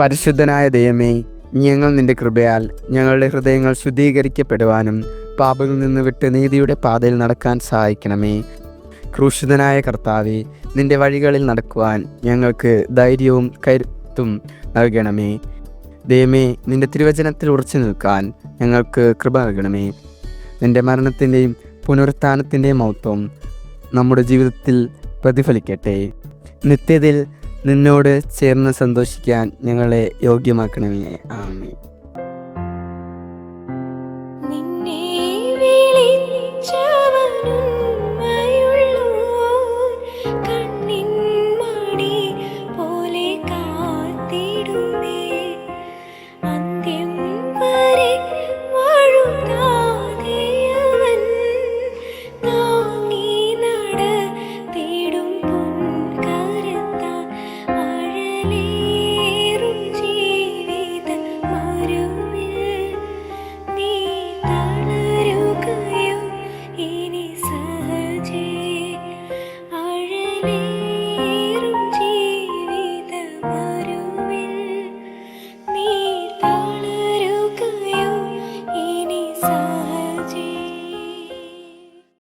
പരിശുദ്ധനായ ദൈവമേ ഞങ്ങൾ നിന്റെ കൃപയാൽ ഞങ്ങളുടെ ഹൃദയങ്ങൾ ശുദ്ധീകരിക്കപ്പെടുവാനും പാപങ്ങളിൽ നിന്ന് വിട്ട് നീതിയുടെ പാതയിൽ നടക്കാൻ സഹായിക്കണമേ. ക്രൂശിതനായ കർത്താവെ നിന്റെ വഴികളിൽ നടക്കുവാൻ ഞങ്ങൾക്ക് ധൈര്യവും കരുത്തും നൽകണമേ. ദൈവമേ നിന്റെ തിരുവചനത്തിൽ ഉറച്ചു നിൽക്കാൻ ഞങ്ങൾക്ക് കൃപ നൽകണമേ. നിന്റെ മരണത്തിന്റെയും പുനരുത്ഥാനത്തിന്റെയും മൗത്വം നമ്മുടെ ജീവിതത്തിൽ പ്രതിഫലിക്കട്ടെ. നിത്യതയിൽ നിന്നോട് ചേർന്ന് സന്തോഷിക്കാൻ ഞങ്ങളെ യോഗ്യമാക്കണമേ. ആമേ